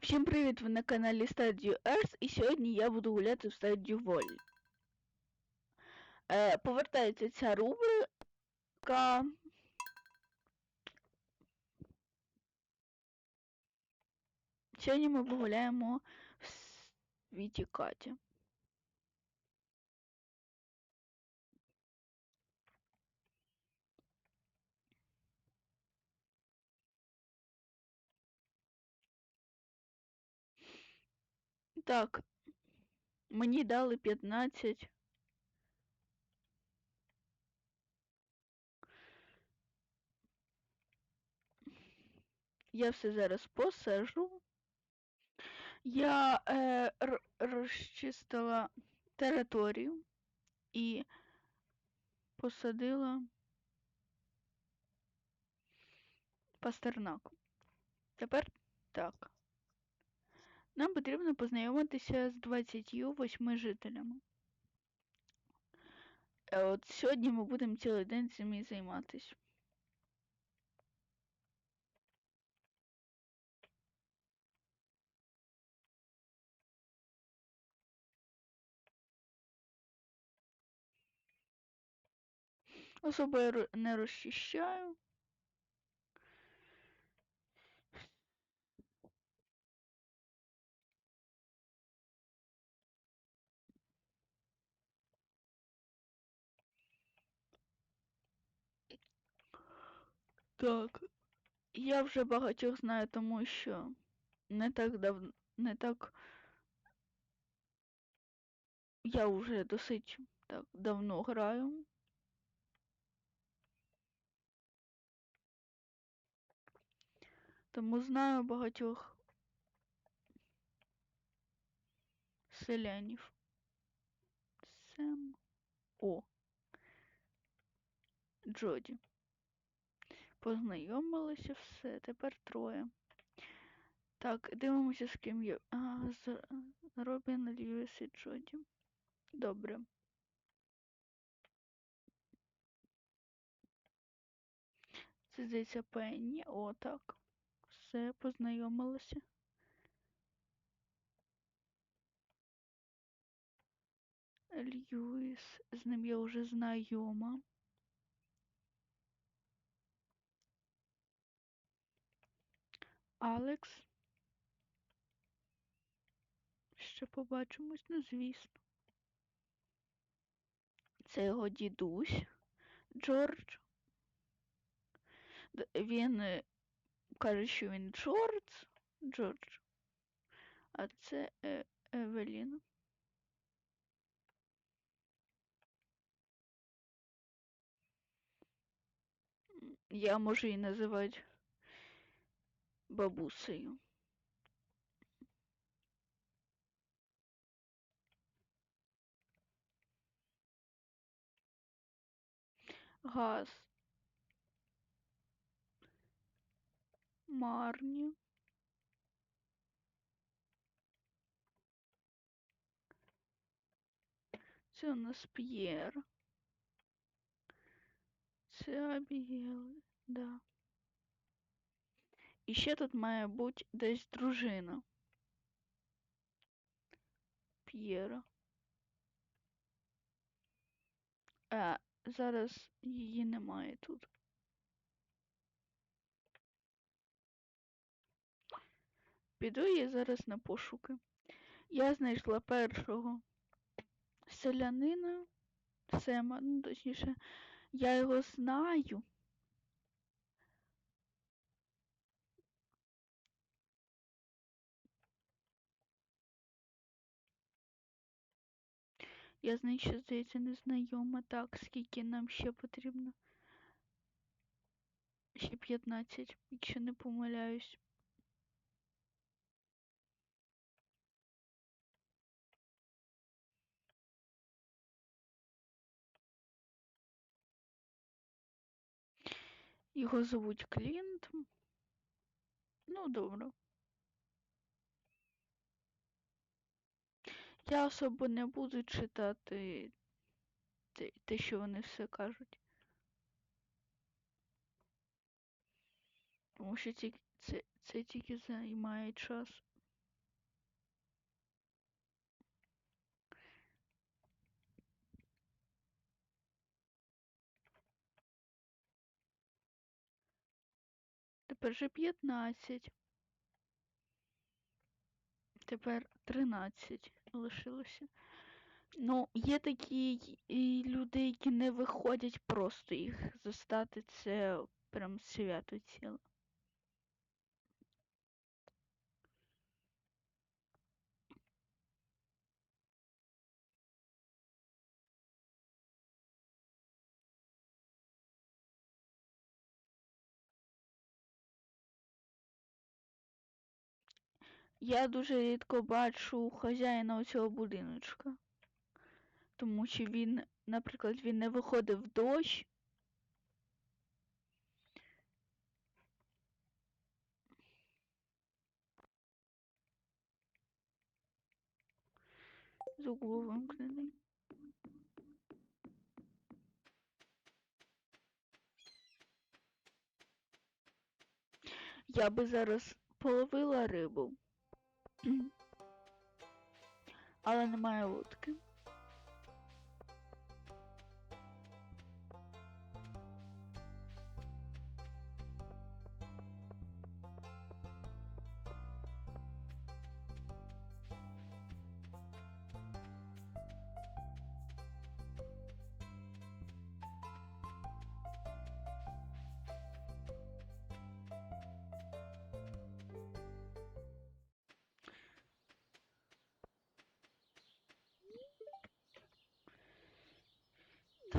Всім привіт! Ви на каналі Stadio Earth і сьогодні я буду гуляти в Стадію Воль. Е, повертається ця рубрика. Сьогодні ми погуляємо в світі Каті. Так, мені дали 15. Я все зараз посажу. Я е, розчистила територію і посадила пастернак. Тепер так. Нам потрібно познайомитися з 28 жителями. Е, От сьогодні ми будемо цілий день цим і займатися. Особо я не розчищаю. Так. Я вже багатьох знаю, тому що не так давно, не так. Я вже досить так давно граю. Тому знаю багатьох селянів. Сем. О. Джоді. Познайомилися все, тепер троє. Так, дивимося, з ким є. А, з Робін, Льюіс і Джоді. Добре. Це здається Пенні. О, так. Все, познайомилися. Льюіс, з ним я вже знайома. Алекс. Ще побачимось, ну звісно. Це його дідусь Джордж. Він е, каже, що він Джордж. Джордж. А це е, Евелін. Я можу її називати бабусею. Газ. Марні. Це у нас П'єр. Це Абігел, да. І ще тут має бути десь дружина. П'єра. А, зараз її немає тут. Піду я зараз на пошуки. Я знайшла першого селянина Сема, ну точніше, я його знаю. Я з нею ще, здається, не знайома. Так, скільки нам ще потрібно? Ще 15, якщо не помиляюсь. Його звуть Клінт. Ну, добре. Я особо не буду читати те, що вони все кажуть. Тому що тільки це, це тільки займає час. Тепер же 15. Тепер 13 лишилося. Ну, є такі люди, які не виходять просто їх застати. Це прям свято ціле. Я дуже рідко бачу хазяїна цього будиночка. Тому що він, наприклад, він не виходив в дощ. Звук був вимкнений. Я би зараз половила рибу. Але немає лодки.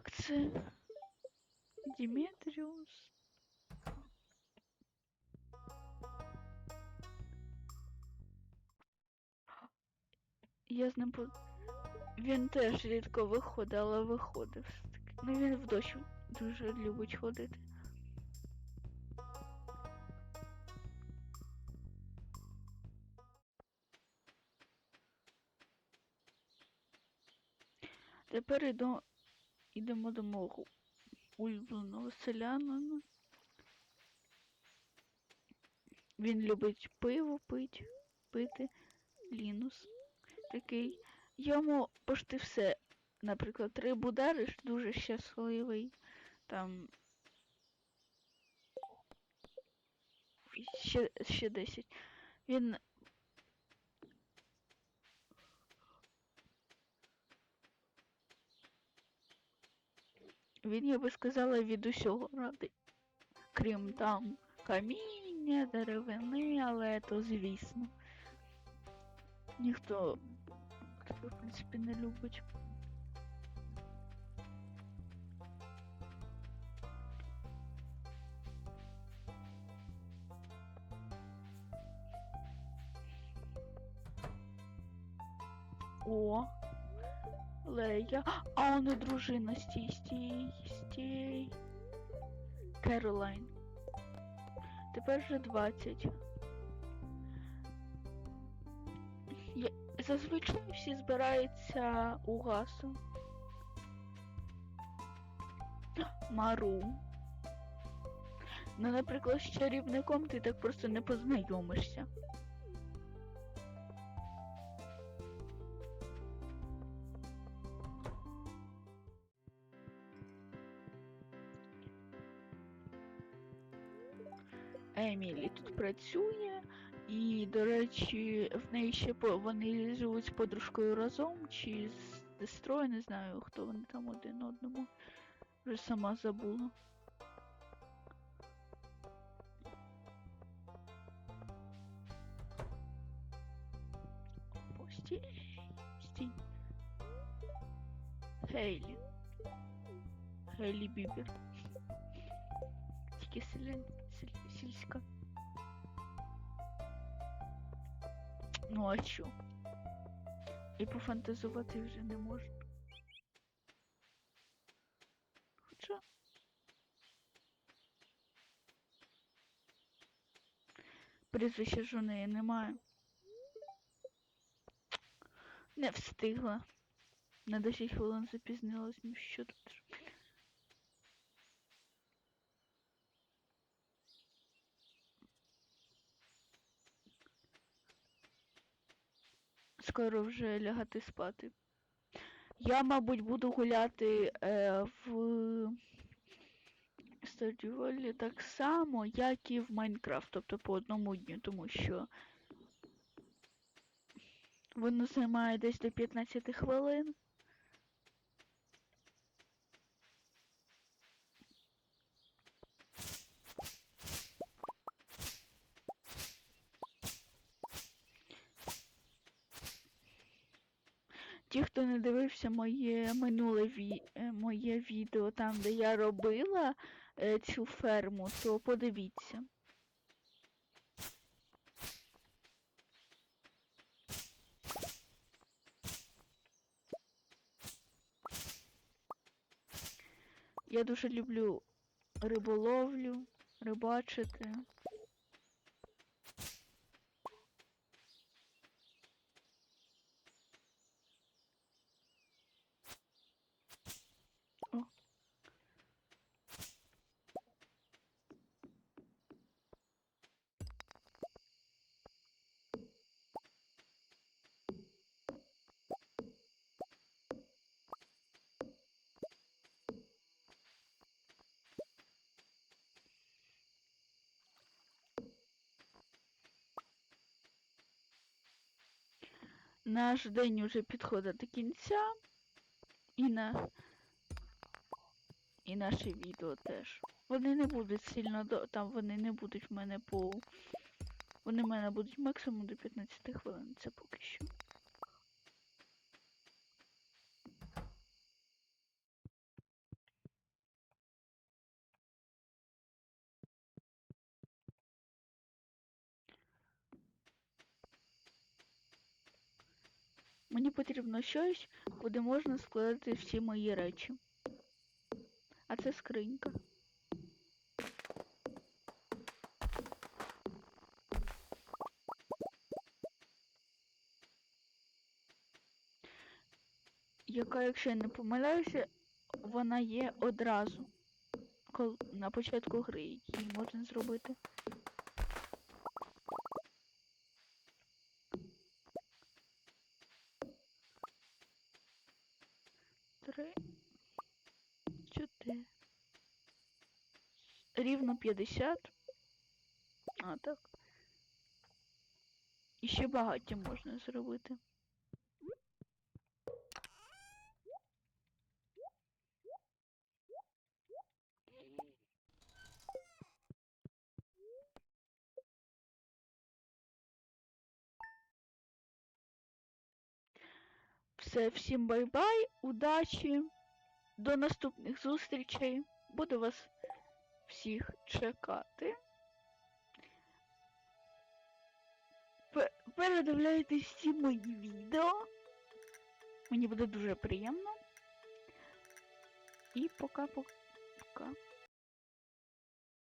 Так, це Дімітріус. Я з ним. Він теж рідко виходить, але виходив все-таки. Ну він в дощ дуже любить ходити. Тепер іду, йдемо до мого улюбленого селянина. Він любить пиво пить, пити. Лінус такий. Йому пошти все. Наприклад, рибу дариш, дуже щасливий. Там. Ще, ще 10. Він Він, я би сказала, від усього радий. Крім там каміння, деревини, але то звісно. Ніхто тебе, в принципі, не любить. О, Лея. А он і дружина. Стій, стій, стій. Керолайн. Тепер вже 20. Я... Зазвичай всі збираються у гасу. Мару. Ну, наприклад, з чарівником ти так просто не познайомишся. Емілі тут працює, і, до речі, в неї ще вони живуть з подружкою разом чи з сестрою, не знаю, хто вони там один одному. Вже сама забула. Хейлі. Хейлі Бібер. Тільки селен... Ну? І пофантазувати вже не можна. Хоча. Прізвища ж у неї немає. Не встигла. На 10 хвилин запізнилась, ну що тут? Скоро вже лягати спати. Я, мабуть, буду гуляти е, в стадіолі так само, як і в Майнкрафт, тобто по одному дню, тому що воно займає десь до 15 хвилин. Ті, хто не дивився моє минуле ві... е, моє відео, там, де я робила е, цю ферму, то подивіться. Я дуже люблю риболовлю, рибачити. Наш день уже підходить до кінця. І на і наше відео теж. Вони не будуть сильно до. Там вони не будуть в мене по. Вони в мене будуть максимум до 15 хвилин, це поки що. Мені потрібно щось, куди можна складати всі мої речі. А це скринька. Яка, якщо я не помиляюся, вона є одразу. На початку гри її можна зробити. Три. Чотири. Рівно 50. А, так. І ще багаття можна зробити. Все, всім бай-бай, удачі, до наступних зустрічей. Буду вас всіх чекати. Передивляйтесь всі мої відео. Мені буде дуже приємно. І пока-пока.